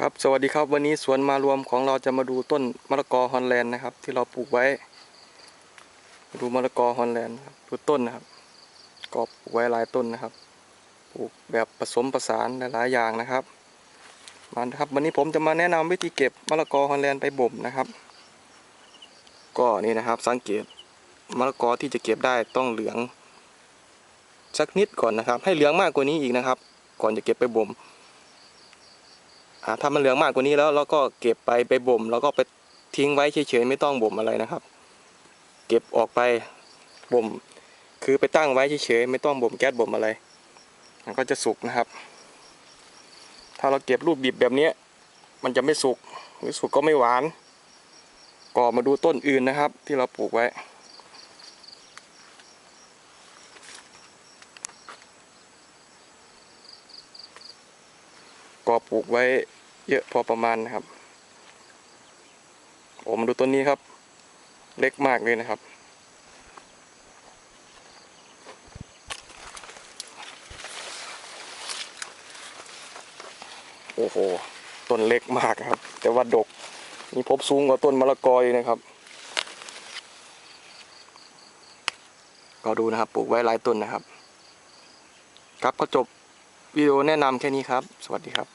ครับสวัสดีครับวันนี้สวนมารวมของเราจะมาดูต้นมะละกอฮอลแลนด์นะครับ ที่เราปลูกไว้ ดูมะละกอฮอลแลนด์ครับดูต้นนะครับก็ปลูกไว้หลายต้นนะครับ ปลูกแบบผสมผสานหลายๆอย่างนะครับมาครับ วันนี้ผมจะมาแนะนำวิธีเก็บมะละกอฮอลแลนด์ไปบ่มนะครับ ก็นี่นะครับสังเกตมะละกอที่จะเก็บได้ต้องเหลืองสักนิดก่อนนะครับ ให้เหลืองมากกว่านี้อีกนะครับ ก่อนจะเก็บไปบ่ม ถ้ามันเหลืองมากกว่านี้แล้วเราก็เก็บไปไปบ่ม แล้วก็ไปทิ้งไว้เฉยๆไม่ต้องบ่มอะไรนะครับ เก็บออกไปบ่ม คือไปตั้งไว้เฉยๆไม่ต้องบ่มแก๊สบ่มอะไร มันก็จะสุกนะครับ ถ้าเราเก็บรูปดิบแบบนี้มันจะไม่สุกหรือสุกก็ไม่หวานก็มาดูต้นอื่นนะครับ ที่เราปลูกไว้ ก็ปลูกไว้เยอะพอประมาณนะครับ โอ้มาดูต้นนี้ครับ เล็กมากเลยนะครับ โอ้โห ต้นเล็กมากครับ แต่ว่าดก มีพบสูงกว่าต้นมะละกออีกนะครับ ก็ดูนะครับ ปลูกไว้หลายต้นนะครับ ครับก็จบวิดีโอแนะนำแค่นี้ครับ สวัสดีครับ